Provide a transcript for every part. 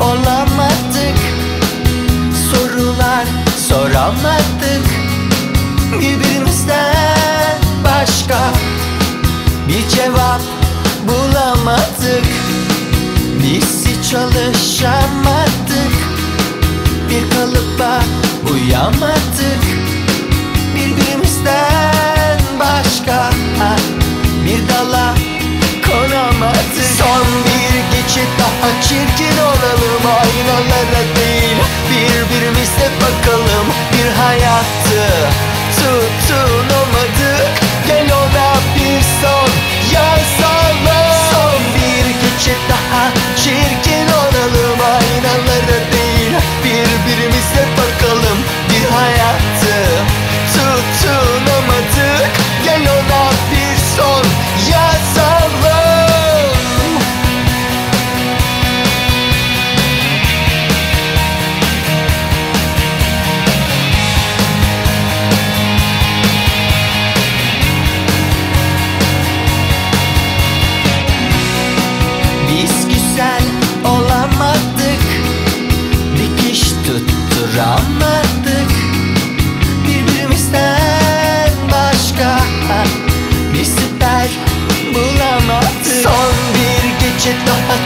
olamadık. Sorular soramadık. Birbirimizden başka bir cevap bulamadık. Biz hiç çalışamadık Bir kalıba uyamadık. Birbirimizden başka bir dala konamadık. Son bir geçit daha çirkin olalım De me ser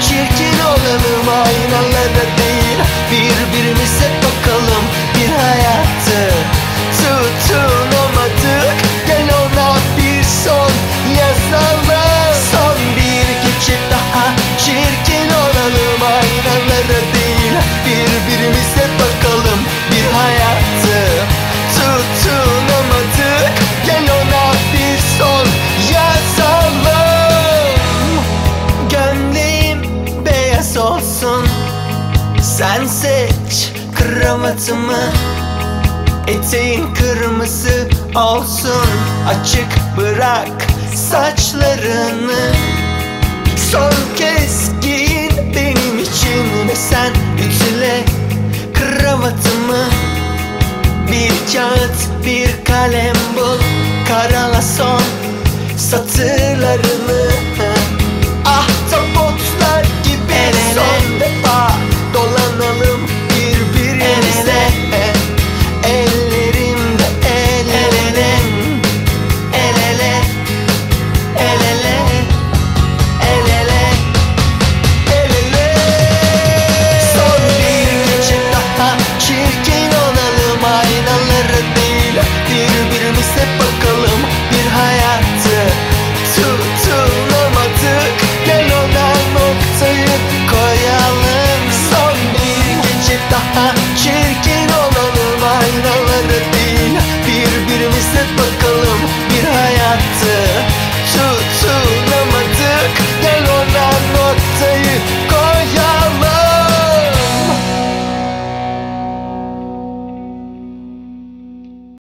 çirkin olalım Aynalara olsun Sen seç kravatımı Eteğin kırmızı olsun. Açık bırak saçlarını. Son kez giyin benim için Ve sen ütüle kravatımı. Bir kağıt bir kalem bul. Karala son satırlarını I, I,